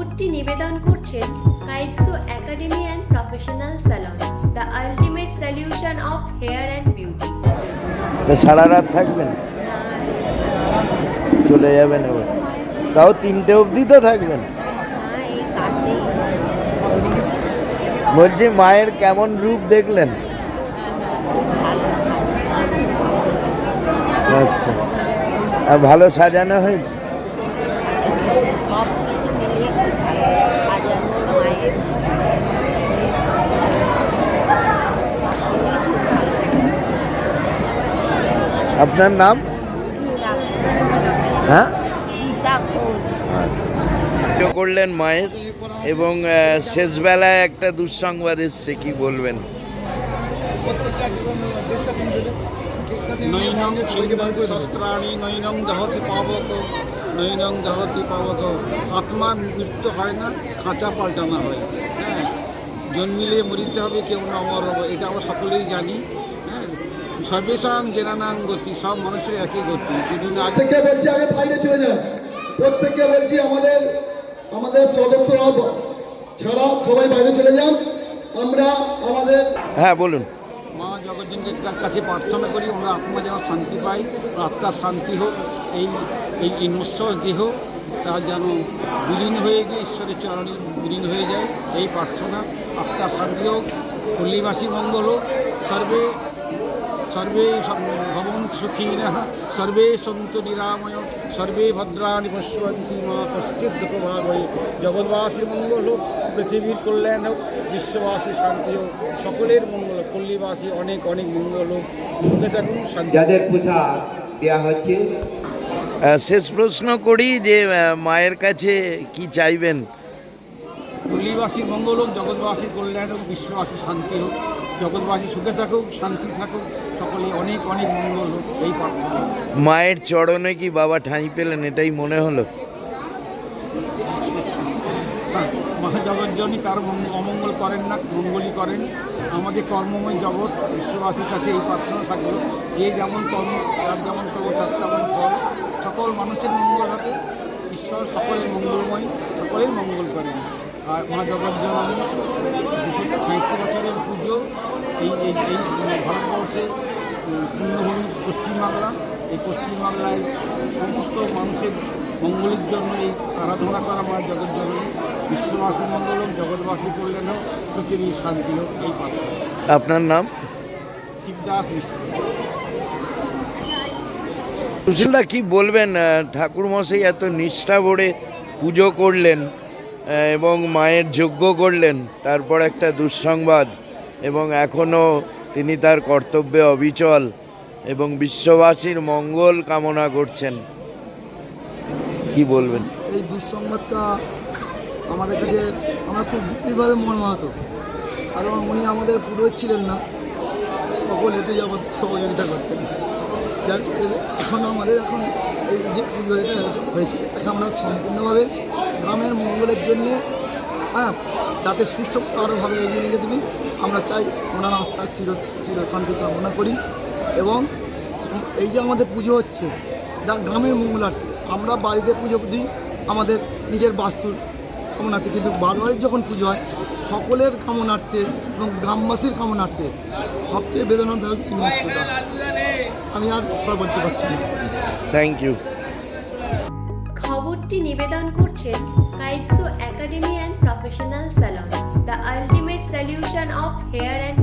খবরটি নিবেদন করছেন Kaitso academy and professional salon, the ultimate solution of hair and beauty. সারা রাত থাকবেন? চলে যাবেন এবার। তাও তিনটে অবধি তো থাকবেন। বলছি, মায়ের কেমন রূপ দেখলেন? আচ্ছা। আর ভালো সাজানো হয়েছে সব কিছু মিলিয়ে খুব ভালো সাজানো মায়ের আপনার নাম? হ্যাঁ? পুজো করলেন মায়ের এবং শেষবেলায় একটা দুঃসংবাদ এসছে কি বলবেন? নৈনং শস্ত্রাণি নৈনং দহতি পাবত নৈনং দহতি পাবত। আত্মার মৃত্যু হয় না খাঁচা পাল্টানো হয়। হ্যাঁ জন্মিলে মরিতে হবে কেউ না অমর হবে এটা আমরা সকলেই জানি। সর্বেশাং জেনানাং গতি সব মানুষের একই গতি। দুদিন আগে প্রত্যেককে বলছি আগে বাইরে চলে যান। প্রত্যেককে বলছি আমাদের আমাদের সদস্যরা ব- ছাড়া সবাই বাইরে চলে যান। আমরা আমাদের হ্যাঁ বলুন। মা জগজ্জনকে কাছে প্রার্থনা করি আমরা আত্মা যেন শান্তি পাই আত্মার শান্তি হোক এই এই এই নশ্বর দেহ তা যেন বিলীন হয়ে গিয়ে ঈশ্বরের চরণে বিলীন হয়ে যায় এই প্রার্থনা। আত্মার শান্তি হোক পল্লীবাসী মঙ্গল হোক। সর্বে সর্বে ভবন সুখী সর্বে সন্তু নিরাময় সর্বে ভদ্রাণি পশ্যন্তি মা কশ্চিৎ দুঃখ ভাগ হয়ে জগৎবাসীর মঙ্গল হোক পৃথিবীর কল্যাণ হোক বিশ্ববাসী শান্তি হোক সকলের মঙ্গল হোক পল্লীবাসী অনেক অনেক মঙ্গল হোক সুখে থাকুন যাদের পোশাক দেওয়া হচ্ছে। শেষ প্রশ্ন করি যে মায়ের কাছে কি চাইবেন? পল্লীবাসীর মঙ্গল হোক জগৎবাসীর কল্যাণ হোক বিশ্ববাসীর শান্তি হোক জগৎবাসী সুখে থাকুক শান্তি থাকুক সকলে অনেক অনেক মঙ্গল হোক এই প্রার্থনা। মায়ের চরণে কি বাবা ঠাঁই পেলেন এটাই মনে হলো? মহাজগজ্জনী কার মঙ্গ- অমঙ্গল করেন না মঙ্গলই করেন। আমাদের কর্মময় জগৎ বিশ্ববাসীর কাছে এই প্রার্থনা থাকল। যে যেমন কর্ম তার যেমন করব তার তেমন ফল। সকল মানুষের মঙ্গল হবে। ঈশ্বর সকলের মঙ্গলময় সকলের মঙ্গল করেন। মা জগজ্জননী দুশো সাঁত্রিশ বছরের পুজো এই এই এই ভারতবর্ষে পূর্ণভূমি পশ্চিমবাংলা। এই পশ্চিমবাংলায় সমস্ত মানুষের মঙ্গলের জন্য এই আরাধনা করা মা জগজ্জননী বিশ্ববাসী মঙ্গল হোক জগৎবাসী কল্যাণ হোক পৃথিবীর শান্তি হোক এই আপনার নাম? শিবদাস মিশ্র। সুশীলদা কি বলবেন ঠাকুর মশাই এত নিষ্ঠা ভরে পুজো করলেন? এবং মায়ের যজ্ঞ করলেন, তারপর একটা দুঃসংবাদ, এবং এখনও তিনি তার কর্তব্যে অবিচল এবং বিশ্ববাসীর মঙ্গল কামনা করছেন। কি বলবেন? এই দুঃসংবাদটা আমাদের কাছে, আমরা খুব গভীরভাবে মর্মাহত। কারণ উনি আমাদের পুরোহিত ছিলেন না। সকল এতেই আমাদের সহযোগিতা করতেন। যাক এখন আমাদের এখন এই যে পুজো এটা হয়েছে, এটাকে আমরা সম্পূর্ণভাবে গ্রামের মঙ্গলের জন্যে হ্যাঁ যাতে সুষ্ঠু আরোভাবে এগিয়ে নিয়ে যেতে আমরা চাই ওনারা আত্মার চির চির শান্তি কামনা করি এবং এই যে আমাদের পুজো হচ্ছে গ্রামের মঙ্গলার্থে আমরা বাড়িতে পুজো দিই, আমাদের নিজের বাস্তুর কামনার্থে। কিন্তু বারবারের যখন পুজো হয়, সকলের কামনার্থে এবং গ্রামবাসীর কামনার্থে সবচেয়ে বেদনাদায়ক এই মৃত্যুটা আমি আর কথা বলতে পারছি না। থ্যাংক ইউ খবরটি নিবেদন করছেন Kaitso academy and professional salon the ultimate solution of hair and